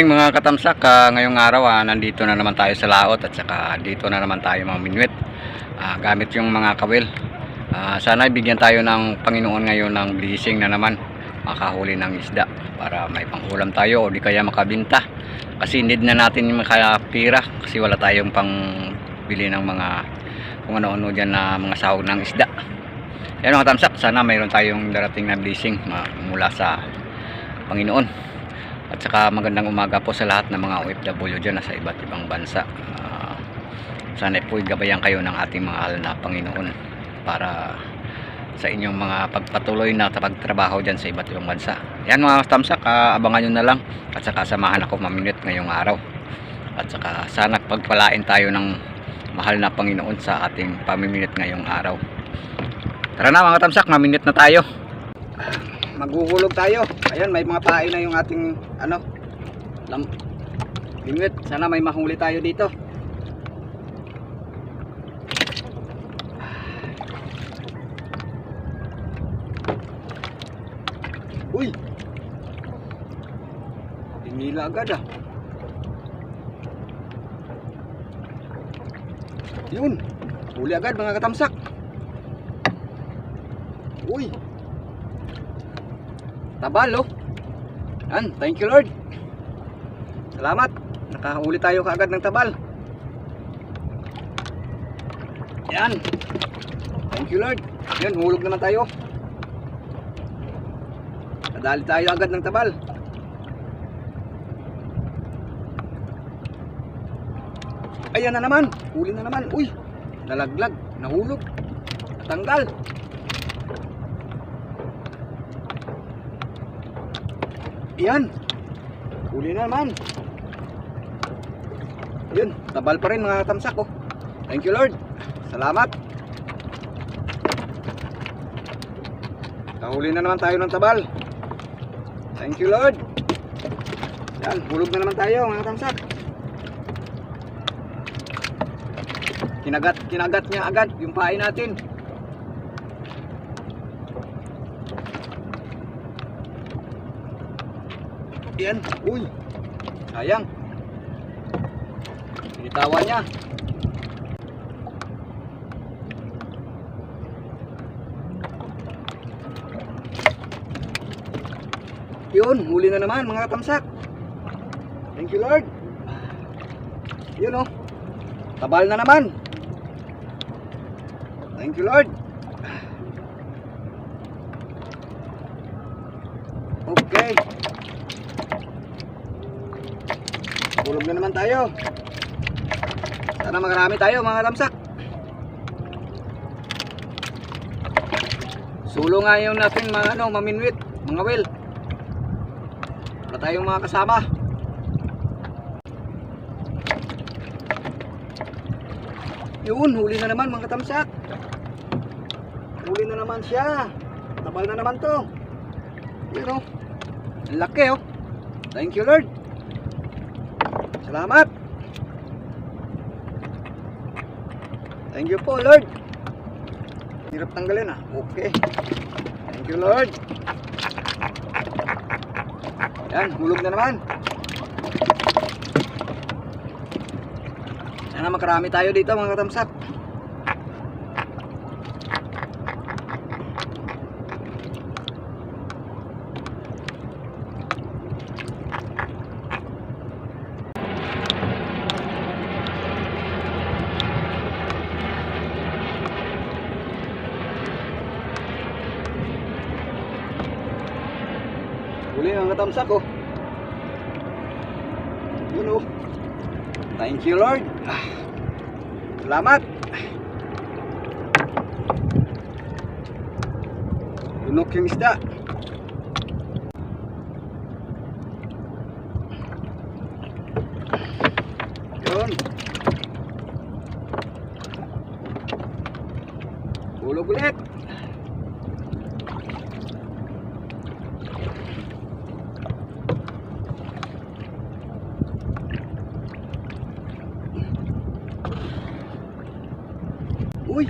Morning mga katamsak. Ah, ngayong araw, ah, nandito na naman tayo sa laot at saka dito na naman tayo mga minuit. Ah, gamit yung mga kawil. Ah, sana ibigyan tayo ng Panginoon ngayon ng blessing na naman makahuli ng isda para may panghulam tayo o di kaya makabinta. Kasi need na natin yung makapira kasi wala tayong pang bili ng mga kung ano-ano dyan na mga sahog ng isda. Yan mga tamsak, sana mayroon tayong darating na blessing mula sa Panginoon. At saka magandang umaga po sa lahat ng mga OFW dyan sa iba't ibang bansa. Ah, sana po gabayan kayo ng ating mahal na Panginoon para sa inyong mga pagpatuloy na pagtrabaho dyan sa iba't ibang bansa. Yan mga tamsak, ah, abangan nyo na lang at saka samahan ako maminute ngayong araw. At saka sana pagpalain tayo ng mahal na Panginoon sa ating pamiminute ngayong araw. Tara na mga tamsak, maminute na tayo. Maghuhulog tayo. Ayan, may mga pain na yung ating ano, lam limit. Sana may mahuli tayo dito. Uy! Tinila agad ah. Yun! Huli agad mga katamsak. Uy! Tabal oh. Yan, thank you Lord. Salamat. Nakahuli tayo kaagad ng tabal. Yan. Thank you Lord. Yan, hulog naman tayo. Nadali tayo agad ng tabal. Ayan na naman. Huli na naman. Uy, nalaglag. Nahulog. Natanggal. Yan. Huli na naman. Yun, tabal pa rin mga tamsak ko. Thank you Lord. Salamat. Kahuli na naman tayo ng tabal. Thank you Lord. Yan, hulog na naman tayo mga tamsak. Kinagat, kinagat niya agad yung pain natin. Yan, uy. Sayang. Binitawan niya. Yun, huli na naman mga katamsak. Thank you Lord. Yun oh. Tabal na naman. Thank you Lord. Okay. Bulog na naman tayo. Sana makarami tayo mga tamsak. Sulo nga yung natin mga ano, maminwit, mga will. Wala tayong mga kasama. Yun, huli na naman mga tamsak. Huli na naman siya. Tabal na naman to. Yun oh. Ang laki oh. Thank you Lord. Salamat. Thank you po, Lord. Hirap tanggalin ah. Okay. Thank you, Lord. Yan, hulog na naman. Sana makarami tayo dito mga katamsak. Katamsak oh. Yun oh. Thank you Lord. Ah. Salamat. Lunok yung isda. Yun. Hulog ulit. Uy!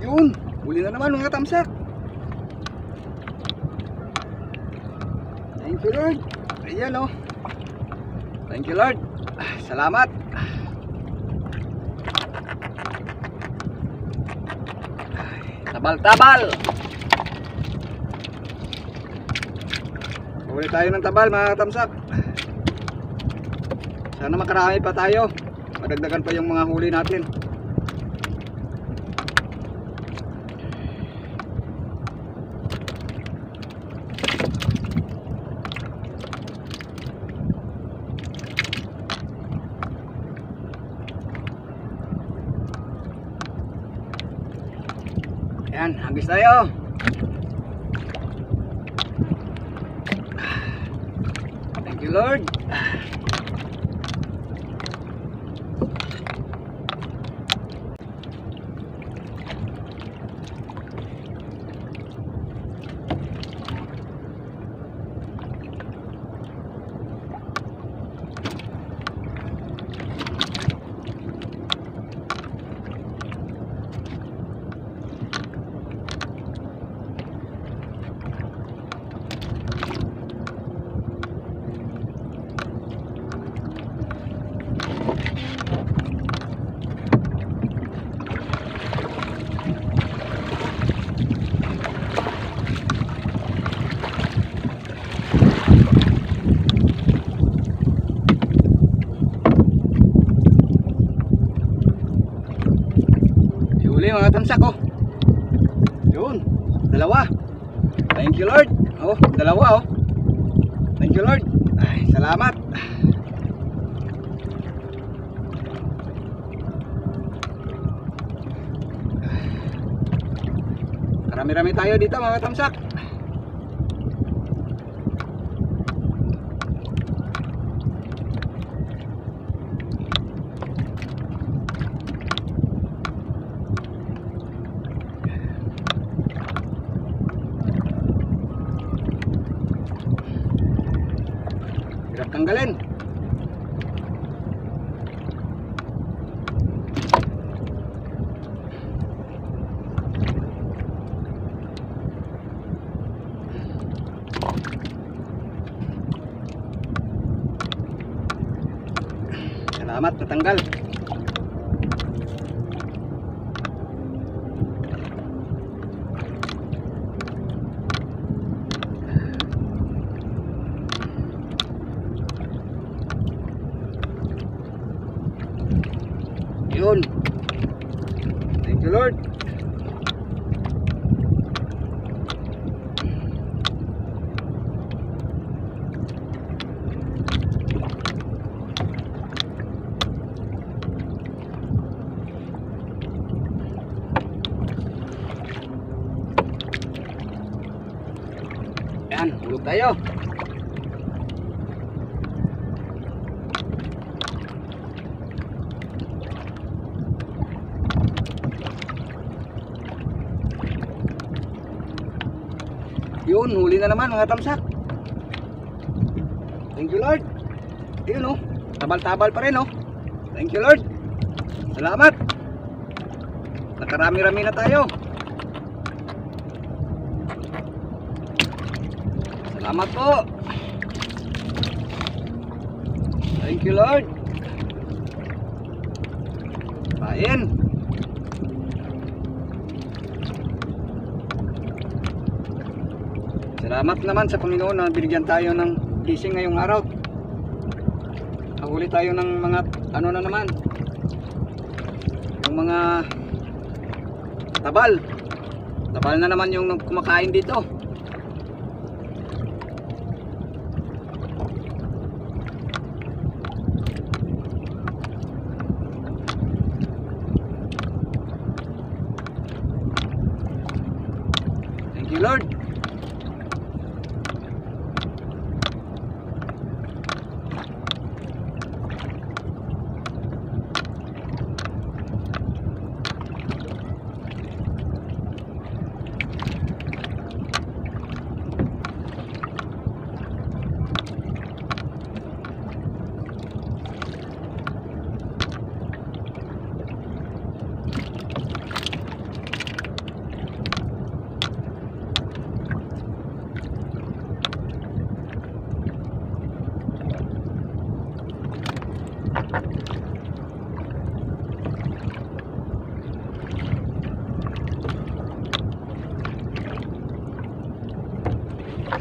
Yun! Huli na naman mga tamsak. Thank you Lord. Ayan oh. Thank you Lord. Ah, Salamat. Tabal-tabal. Huli tayo ng tabal mga katamsak. Sana makarami pa tayo. Madagdagan pa yung mga huli natin. Yan, hagis tayo. Thank you Lord. Huli mga tamsak oh. Yun, dalawa. Thank you Lord. Oh, dalawa oh. Thank you Lord. Ay, salamat. Marami-rami tayo dito mga tamsak. Hirap tanggalin. Salamat, natanggal. Yun. Thank you, Lord. Yun, huli na naman mga tamsak. Thank you Lord. Yun oh, tabal-tabal pa rin oh. Thank you Lord. Salamat. Nakarami-rami na tayo. Salamat po. Thank you Lord. Pain. Salamat naman sa Panginoon na binigyan tayo ng gising ngayong araw. Nahuli tayo ng mga ano na naman. Yung mga tabal. Tabal na naman yung kumakain dito. Thank you Lord.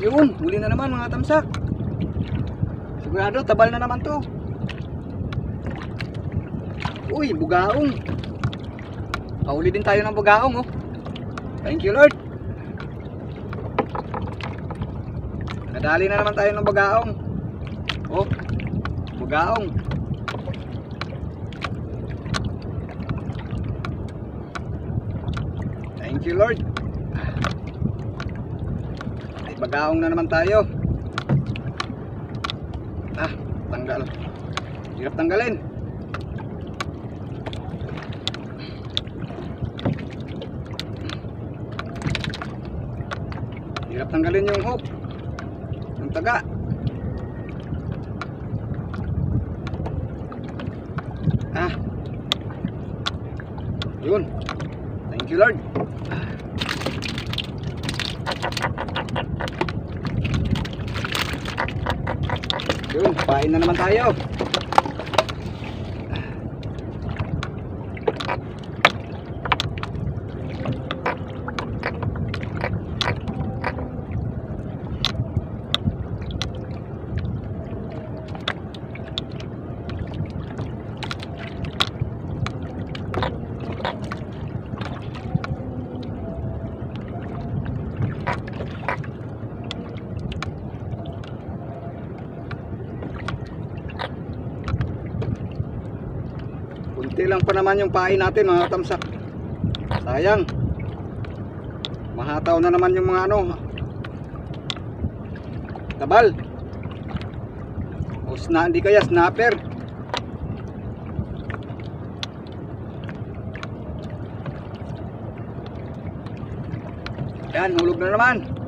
Yun, huli na naman mga tamsak. Sigurado, tabal na naman to. Uy, bugaong. Pauli din tayo ng bugaong, oh. Thank you, Lord. Nadali na naman tayo ng bugaong. Oh, bugaong. Thank you, Lord. Ay, bagaong na naman tayo. Ah, tanggal. Hirap tanggalin. Hirap tanggalin yung hook. Yung taga. Ah. Yun. Thank you, Lord. Yun, pain na naman tayo. Kunti lang pa naman yung pain natin mga tamsak. Sayang. Mahataw na naman yung mga ano. Tabal. O sna, hindi kaya snapper. Yan, hulog na naman.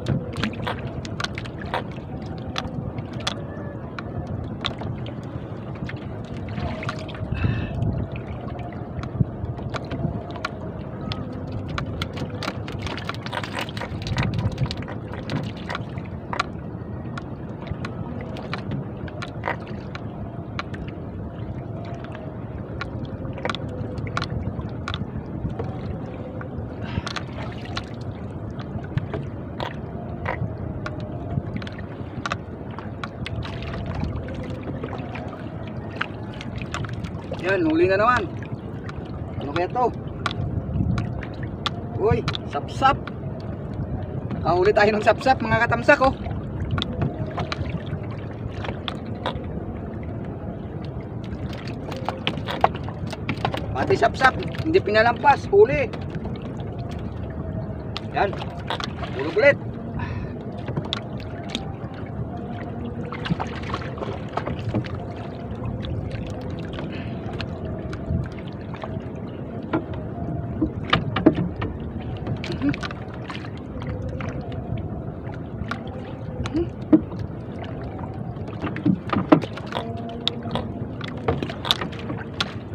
Yan, huli na naman. Ano kaya to? Uy, sapsap. Ah, huli tayo ng sapsap mga katamsak oh. Pati sapsap, hindi pinalampas, huli. Yan. Hulog ulit.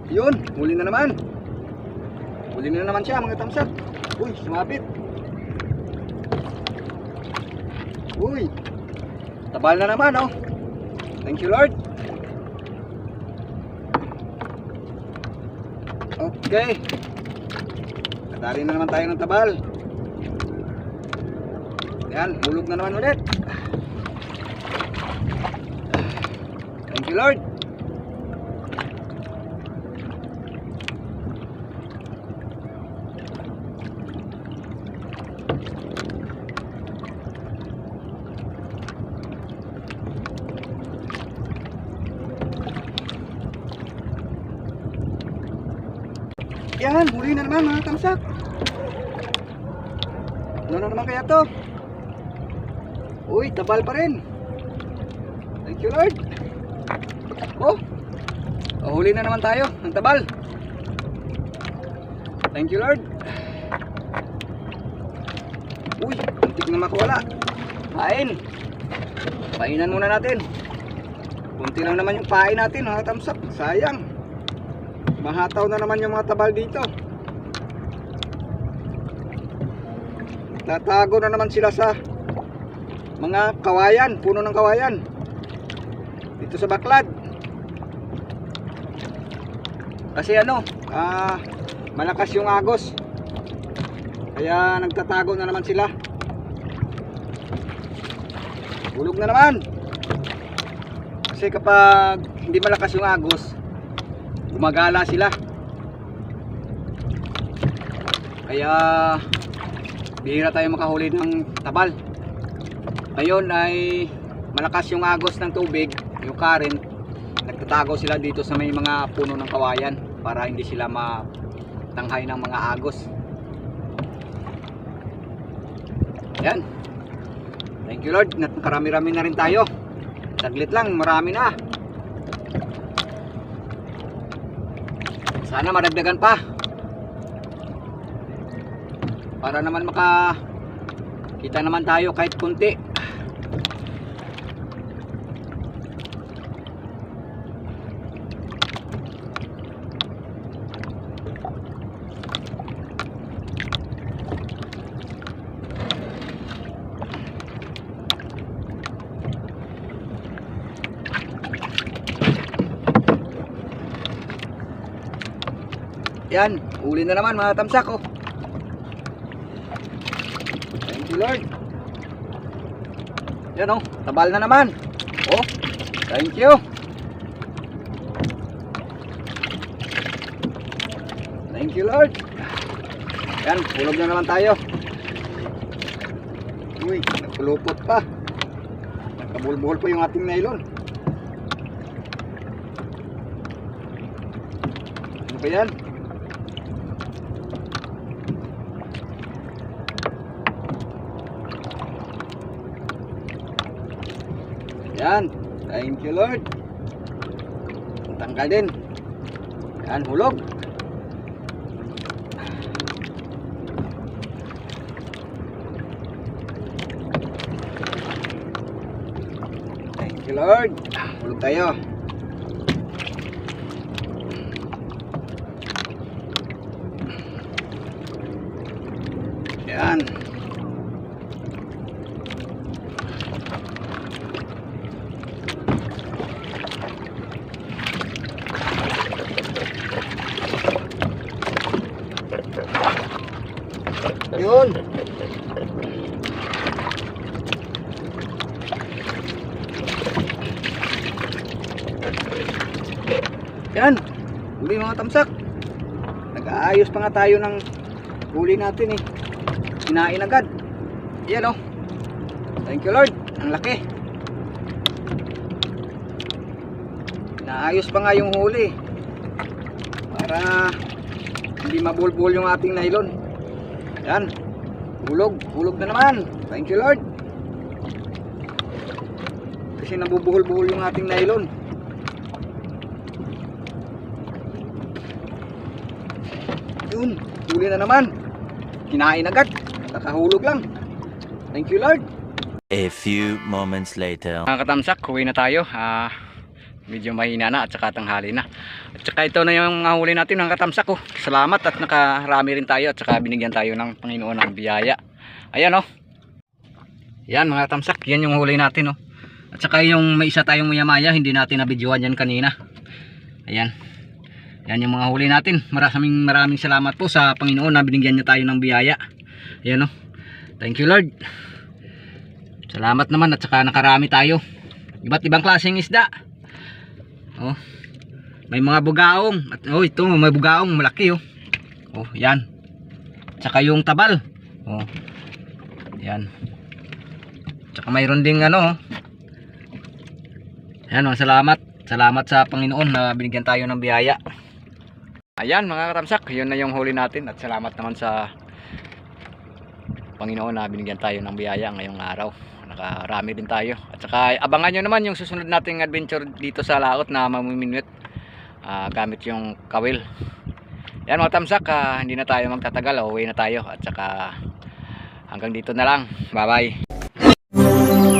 Yun, huli na naman. Huli na naman siya mga tamsak. Uy, sumabit. Uy, tabal na naman oh. Thank you Lord. Okay. Kadali na naman tayo ng tabal. Yan, hulog na naman ulit. Thank you Lord. Yan, huli na naman mga kamsak. Ano na naman kaya to? Uy, tabal pa rin. Thank you Lord. Oh, oh huli na naman tayo ng tabal. Thank you Lord. Uy, muntik na makawala. Pain. Painan muna natin. Kunti lang naman yung pain natin mga tamsak. Sayang. Mahataw na naman yung mga tabal dito. Tatago na naman sila sa mga kawayan, puno ng kawayan. Dito sa baklad. Kasi ano, ah, malakas yung agos. Kaya nagtatago na naman sila. Hulog na naman. Kasi kapag hindi malakas yung agos, gumagala sila. Kaya bihira tayo makahuli ng tabal. Ngayon ay malakas yung agos ng tubig, yung current. Nagtatago sila dito sa may mga puno ng kawayan para hindi sila matanghay ng mga agos. Yan. Thank you Lord. Nakarami-rami na rin tayo. Saglit lang, marami na. Sana madagdagan pa. Para naman maka kita naman tayo kahit kunti. Yan, uli na naman mga tamsak oh. Thank you Lord. Yan oh, tabal na naman. Oh, thank you. Thank you Lord. Yan, hulog na naman tayo. Uy, nagpulupot pa. Nagkabulbol pa yung ating nylon. Ano ba yan? Yan. Thank you Lord. Tanggal din. Yan, hulog. Thank you Lord. Hulog tayo. Yan. Yun. Yan. Huli mga tamsak. Nag-aayos pa nga tayo ng huli natin eh. Kinain agad. Yan oh. Thank you Lord. Ang laki. Naayos pa nga yung huli. Para hindi mabulbul yung ating nylon. Yan. Hulog. Hulog na naman. Thank you Lord. Kasi nabubuhol-buhol yung ating nylon. Yun. Huli na naman. Kinain agad. Nakahulog lang. Thank you Lord. A few moments later. Mga katamsak, huwi na tayo. Ah, medyo mahina na at saka tanghali na. At saka ito na yung huli natin mga katamsak. Oh. Salamat at nakarami rin tayo at saka binigyan tayo ng Panginoon ng biyaya. Ayan oh. Yan mga katamsak, yan yung huli natin oh. At saka yung may isa tayong maya-maya, hindi natin nabidyoan yan kanina. Ayan. Yan yung mga huli natin. Maraming maraming salamat po sa Panginoon na binigyan niya tayo ng biyaya. Ayan oh. Thank you Lord. Salamat naman at saka nakarami tayo. Iba't ibang klaseng isda. Oh. May mga bugaong. At oh, ito may bugaong malaki oh. Oh, yan. Tsaka yung tabal. Oh. Yan. Tsaka mayroon ding ano oh. Yan oh, salamat. Salamat sa Panginoon na binigyan tayo ng biyaya. Ayan mga katamsak, yun na yung huli natin at salamat naman sa Panginoon na binigyan tayo ng biyaya ngayong araw. Nakarami din tayo. At saka abangan nyo naman yung susunod nating adventure dito sa laot na mamiminuit ah, gamit yung kawil. Yan mga tamsak, ah, hindi na tayo magtatagal. Uwi na tayo. At saka hanggang dito na lang. Bye bye.